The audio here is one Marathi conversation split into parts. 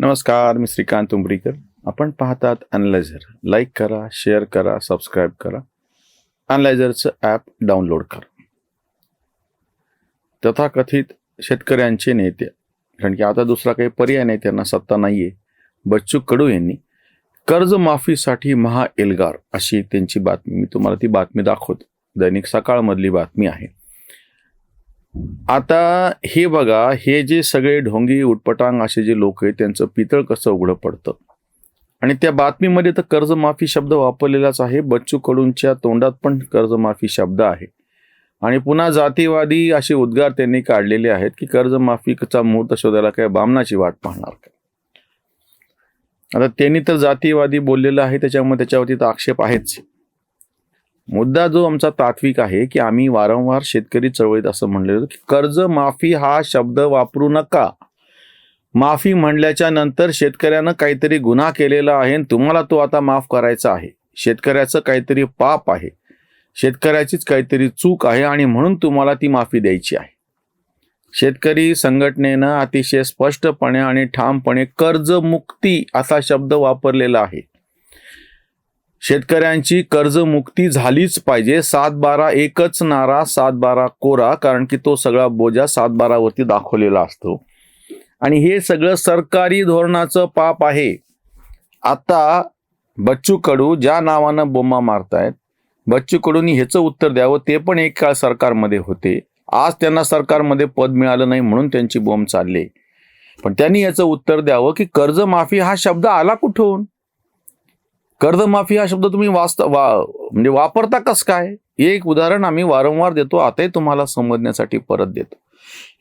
नमस्कार मी श्रीकांत उंबरीकर आपण पाहतात अनलायझर लाईक करा शेअर करा सबस्क्राईब करा. अनलायझरचं ॲप डाउनलोड करा. तथाकथित शेतकऱ्यांचे नेते कारण की आता दुसरा काही पर्याय नाही त्यांना सत्ता नाही आहे बच्चू कडू यांनी कर्जमाफीसाठी महा एल्गार अशी त्यांची बातमी मी तुम्हाला ती बातमी दाखवतो. दैनिक सकाळमधली बातमी आहे. आता हे बघा हे जे सगळे ढोंगी उटपटांग असे जे लोक आहेत त्यांचं पितळ कसं उघडं पडतं? आणि त्या बातमीमध्ये तर कर्जमाफी शब्द वापरलेलाच आहे. बच्चू कडूंच्या तोंडात पण कर्जमाफी शब्द आहे. आणि पुन्हा जातीवादी असे उद्गार त्यांनी काढलेले आहेत की कर्जमाफीचा मुहूर्त शोधायला काय बामणाची वाट पाहणार काय आता त्यांनी तर जातीवादी बोललेलं आहे त्याच्यामुळे त्याच्यावरती तर आक्षेप आहेच. मुद्दा जो आमचा तात्विक आहे की आम्ही वारंवार शेतकरी चळवळीत असं म्हणलेलं की कर्जमाफी हा शब्द वापरू नका. माफी म्हणल्याच्या नंतर शेतकऱ्यानं काहीतरी गुन्हा केलेला आहे आणि तुम्हाला तो आता माफ करायचा आहे. शेतकऱ्याचं काहीतरी पाप आहे. शेतकऱ्याचीच काहीतरी चूक आहे आणि म्हणून तुम्हाला ती माफी द्यायची आहे. शेतकरी संघटनेनं अतिशय स्पष्टपणे आणि ठामपणे कर्जमुक्ती असा शब्द वापरलेला आहे. शेतकऱ्यांची कर्जमुक्ती झालीच पाहिजे. सात बारा एकच नारा सात बारा कोरा कारण की तो सगळा बोजा सात बारावरती दाखवलेला असतो. आणि हे सगळं सरकारी धोरणाचं पाप आहे. आता बच्चू कडू ज्या नावानं बोंबा मारतायत बच्चू कडूंनी ह्याचं उत्तर द्यावं ते पण एक काळ सरकारमध्ये होते. आज त्यांना सरकारमध्ये पद मिळालं नाही म्हणून त्यांची बोंब चालली. पण त्यांनी याचं उत्तर द्यावं की कर्जमाफी हा शब्द आला कुठून? कर्जमाफी हा शब्द तुम्ही वाचता वा म्हणजे वापरता कस काय? एक उदाहरण आम्ही वारंवार देतो. आताही तुम्हाला समजण्यासाठी परत देतो.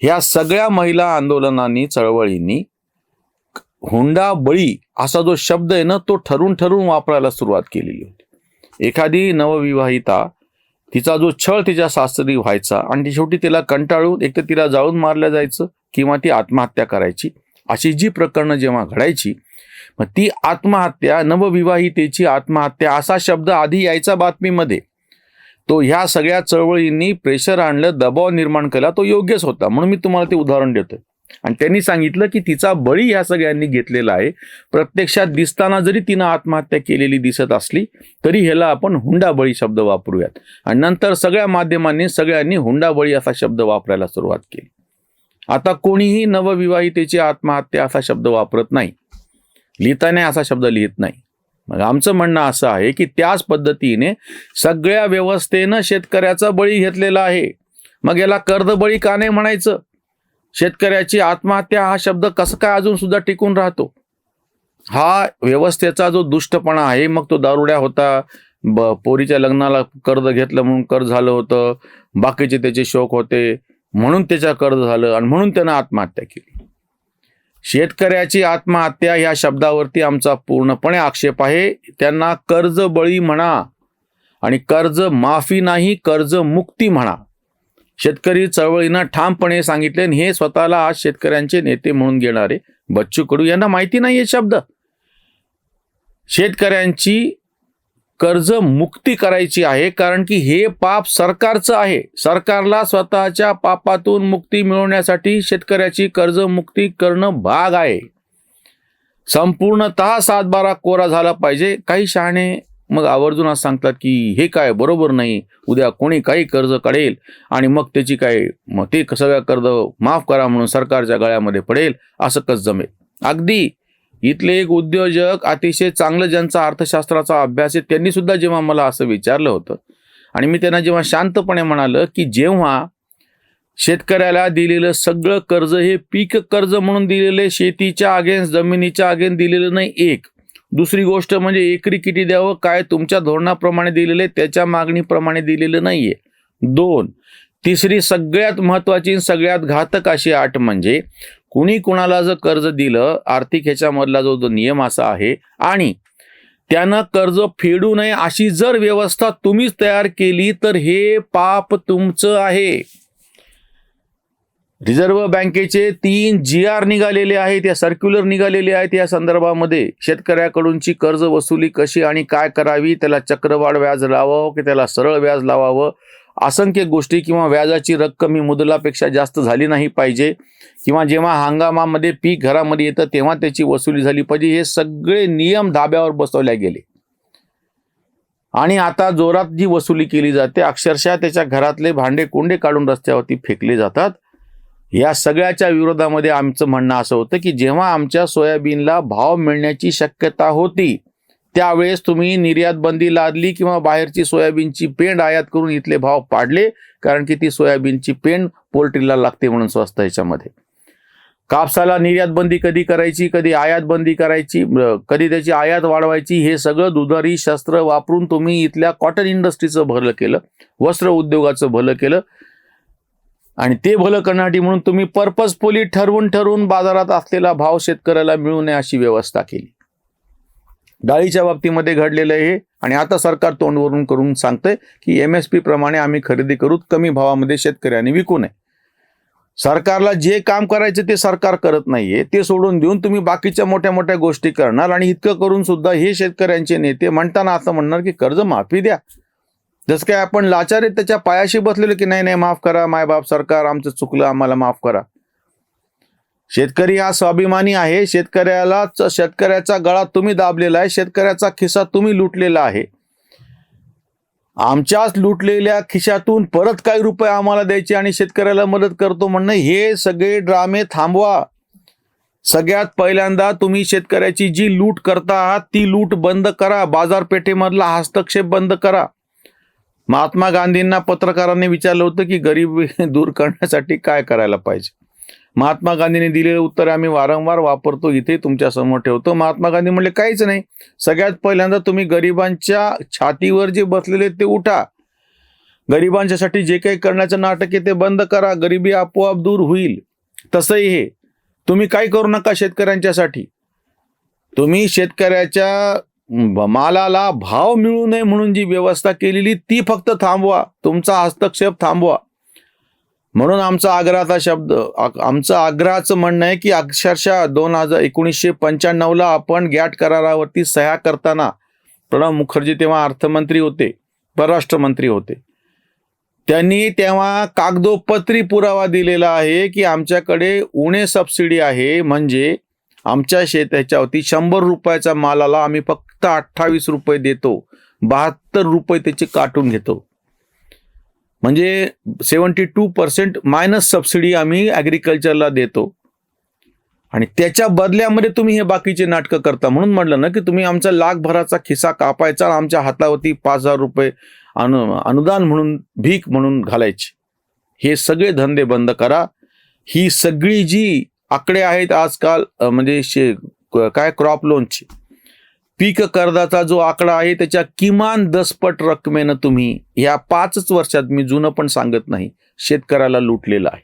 ह्या सगळ्या महिला आंदोलनांनी चळवळींनी हुंडा बळी असा जो शब्द आहे ना तो ठरून ठरून वापरायला सुरुवात केलेली होती. एखादी नवविवाहिता तिचा जो छळ तिच्या सासरी व्हायचा आणि ती शेवटी तिला कंटाळून एक तर तिला जाळून मारलं जायचं किंवा ती आत्महत्या करायची अशी जी प्रकरणं जेव्हा घडायची मग ती आत्महत्या नवविवाहितेची आत्महत्या असा शब्द आधी यायचा बातमीमध्ये. तो ह्या सगळ्या चळवळींनी प्रेशर आणलं दबाव निर्माण केला तो योग्यच होता. म्हणून मी तुम्हाला ते उदाहरण देतोय. आणि त्यांनी सांगितलं की तिचा बळी ह्या सगळ्यांनी घेतलेला आहे. प्रत्यक्षात दिसताना जरी तिनं आत्महत्या केलेली दिसत असली तरी ह्याला आपण हुंडाबळी शब्द वापरूयात. आणि नंतर सगळ्या माध्यमांनी सगळ्यांनी हुंडाबळी असा शब्द वापरायला सुरुवात केली. आता कोणीही नवविवाहितेची आत्महत्या असा शब्द वापरत नाही. लिहिताना असा शब्द लिहित नाही. मग आमचं म्हणणं असं आहे की त्याच पद्धतीने सगळ्या व्यवस्थेनं शेतकऱ्याचा बळी घेतलेला आहे. मग याला कर्ज बळी का नाही म्हणायचं? शेतकऱ्याची आत्महत्या हा शब्द कसं काय अजून सुद्धा टिकून राहतो? हा व्यवस्थेचा जो दुष्टपणा आहे मग तो दारुड्या होता ब पोरीच्या लग्नाला कर्ज घेतलं म्हणून कर्ज झालं होतं बाकीचे त्याचे शोक होते म्हणून त्याच्या कर्ज झालं आणि म्हणून त्यानं आत्महत्या केली. शेतकऱ्याची आत्महत्या या शब्दावरती आमचा पूर्णपणे आक्षेप आहे. त्यांना कर्ज बळी म्हणा आणि कर्ज माफी नाही कर्ज मुक्ती म्हणा. शेतकरी चळवळीनं ठामपणे सांगितले आणि हे स्वतःला आज शेतकऱ्यांचे नेते म्हणून घेणारे बच्चू कडू. यांना माहिती नाही हे शब्द. शेतकऱ्यांची कर्ज मुक्ती करायची आहे कारण की हे पाप सरकारचं आहे. सरकारला स्वतःच्या पापातून मुक्ती मिळवण्यासाठी शेतकऱ्याची कर्ज मुक्ती करणं भाग आहे. संपूर्णतः सातबारा कोरा झाला पाहिजे. काही शहाणे मग आवर्जून आज सांगतात की हे काय बरोबर नाही. उद्या कोणी काही कर्ज काढेल आणि मग त्याची काय मग ते सगळं कर्ज माफ करा म्हणून सरकारच्या गळ्यामध्ये पडेल असं कस जमेल? अगदी इथले एक उद्योजक अतिशय चांगलं ज्यांचा अर्थशास्त्राचा अभ्यास आहे त्यांनी सुद्धा जेव्हा मला असं विचारलं होतं आणि मी त्यांना जेव्हा शांतपणे म्हणालं की जेव्हा शेतकऱ्याला दिलेलं सगळं कर्ज हे पीक कर्ज म्हणून दिलेले शेतीच्या अगेन्स्ट जमिनीच्या अगेन्स्ट दिलेलं नाही एक. दुसरी गोष्ट म्हणजे एकरी किती द्यावं काय तुमच्या धोरणाप्रमाणे दिलेले त्याच्या मागणीप्रमाणे दिलेलं नाहीये. दोन. तिसरी सगळ्यात महत्वाची सगळ्यात घातक अशी आठ म्हणजे कुणी कुणाला जर कर्ज दिलं आर्थिक ह्याच्यामधला जो जो नियम असा आहे आणि त्यानं कर्ज फेडू नये अशी जर व्यवस्था तुम्हीच तयार केली तर हे पाप तुमचं आहे. रिझर्व्ह बँकेचे तीन जी आर निघालेले आहेत या सर्क्युलर निघालेले आहेत या संदर्भामध्ये. शेतकऱ्याकडूनची कर्ज वसुली कशी आणि काय करावी त्याला चक्रवाढ व्याज लावावं की त्याला सरळ व्याज लावावं? असंख्य गोष्टी किंवा व्याजाची रक्कम ही मुदलापेक्षा जास्त झाली नाही पाहिजे. किंवा जेव्हा हंगामामध्ये पीक घरामध्ये येतं तेव्हा त्याची वसुली झाली पाहिजे. हे सगळे नियम धाब्यावर बसवले गेले. आणि आता जोरात जी वसुली केली जाते अक्षरशः त्याच्या घरातले भांडे कोंडे काढून रस्त्यावरती फेकले जातात. या सगळ्याच्या विरोधामध्ये आमचं म्हणणं असं होतं की जेव्हा आमच्या सोयाबीनला भाव मिळण्याची शक्यता होती त्यावेळेस तुम्ही निर्यात बंदी लादली किंवा बाहेरची सोयाबीनची पेंड आयात करून इथले भाव पाडले कारण की ती सोयाबीनची पेंड पोल्ट्रीला लागते म्हणून स्वस्त ह्याच्यामध्ये कापसाला निर्यात बंदी कधी करायची कधी आयात बंदी करायची कधी त्याची आयात वाढवायची हे सगळं दुधारी शस्त्र वापरून तुम्ही इथल्या कॉटन इंडस्ट्रीचं भलं केलं वस्त्र उद्योगाचं भलं केलं. आणि ते भलं करण्यासाठी म्हणून तुम्ही पर्पजफुली ठरवून ठरवून बाजारात असलेला भाव शेतकऱ्याला मिळू नये अशी व्यवस्था केली. डाळीच्या बाबतीमध्ये घडलेलं आहे हे आणि आता सरकार तोंडवरून करून सांगतंय की एम एस पी प्रमाणे आम्ही खरेदी करू कमी भावामध्ये शेतकऱ्यांनी विकू नये. सरकारला जे काम करायचं ते सरकार करत नाहीये ते सोडून देऊन तुम्ही बाकीच्या मोठ्या मोठ्या गोष्टी करणार आणि इतकं करून सुद्धा हे शेतकऱ्यांचे नेते म्हणताना असं म्हणणार की कर्ज माफी द्या. जसं काय आपण लाचार आहेत त्याच्या पायाशी बसलेलो की नाही नाही माफ करा मायबाप सरकार आमचं चुकलं आम्हाला माफ करा. शेतकरी हा स्वाभिमानी आहे. शेतकऱ्याला शेतकऱ्याचा गळा तुम्ही दाबलेला आहे. शेतकऱ्याचा खिसा तुम्ही लुटलेला आहे. आमच्याच लुटलेल्या खिशातून परत काही रुपये आम्हाला द्यायचे आणि शेतकऱ्याला मदत करतो म्हणणं हे सगळे ड्रामे थांबवा. सगळ्यात पहिल्यांदा तुम्ही शेतकऱ्याची जी लूट करता आहात ती लूट बंद करा. बाजारपेठेमधला हस्तक्षेप बंद करा. महात्मा गांधींना पत्रकारांनी विचारलं होतं की गरिबी दूर करण्यासाठी काय करायला पाहिजे? महात्मा गांधींनी दिलेलं उत्तर आम्ही वारंवार वापरतो इथे तुमच्यासमोर ठेवतो. महात्मा गांधी म्हणले काहीच नाही. सगळ्यात पहिल्यांदा तुम्ही गरिबांच्या छातीवर जे बसलेले ते उठा. गरिबांच्यासाठी जे काही करण्याचं नाटक आहे ते बंद करा. गरिबी आपोआप दूर होईल. तसंही हे. तुम्ही काय करू नका शेतकऱ्यांच्यासाठी. तुम्ही शेतकऱ्याच्या मालाला भाव मिळू नये म्हणून जी व्यवस्था केलेली ती फक्त थांबवा. तुमचा हस्तक्षेप थांबवा. म्हणून आमचा आग्रहाचा शब्द आमचं आग्रहाचं म्हणणं आहे की अक्षरशः दोन हजार एकोणीसशे पंच्याण्णवला आपण गॅट करारावरती सह्या करताना प्रणव मुखर्जी तेव्हा अर्थमंत्री होते परराष्ट्र मंत्री होते. त्यांनी तेव्हा कागदोपत्री पुरावा दिलेला आहे की आमच्याकडे उणे सबसिडी आहे म्हणजे आमच्या शेत शंभर रुपयाचा मालाला आम्ही फक्त अठ्ठावीस रुपये देतो बहात्तर रुपये त्याचे काटून घेतो. म्हणजे seventy two percent minus subsidy आम्ही ॲग्रिकल्चरला देतो. आणि त्याच्या बदल्यामध्ये तुम्ही हे बाकीचे नाटकं करता. म्हणून म्हटलं ना की तुम्ही आमचा लाखभराचा खिसा कापायचा आमच्या हातावरती पाच हजार रुपये अनु अनुदान म्हणून भीक म्हणून घालायची. हे सगळे धंदे बंद करा. ही सगळी जी आकडे आहेत आजकाल म्हणजे शे काय क्रॉप लोनची पीक कर्जाचा जो आकडा आहे त्याच्या किमान दसपट रकमेनं तुम्ही या पाचच वर्षात मी जुनं पण सांगत नाही शेतकऱ्याला लुटलेलं आहे.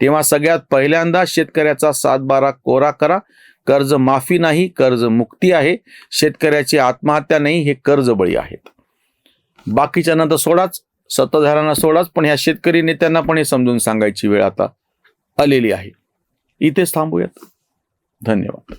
तेव्हा सगळ्यात पहिल्यांदा शेतकऱ्याचा सातबारा कोरा करा. कर्ज माफी नाही कर्ज मुक्ती आहे. शेतकऱ्याची आत्महत्या नाही हे कर्जबळी आहेत. बाकीच्यांना तर सोडाच सत्ताधाऱ्यांना सोडाच पण ह्या शेतकरी नेत्यांना पण हे समजून सांगायची वेळ आता आलेली आहे. इथेच थांबूयात. धन्यवाद.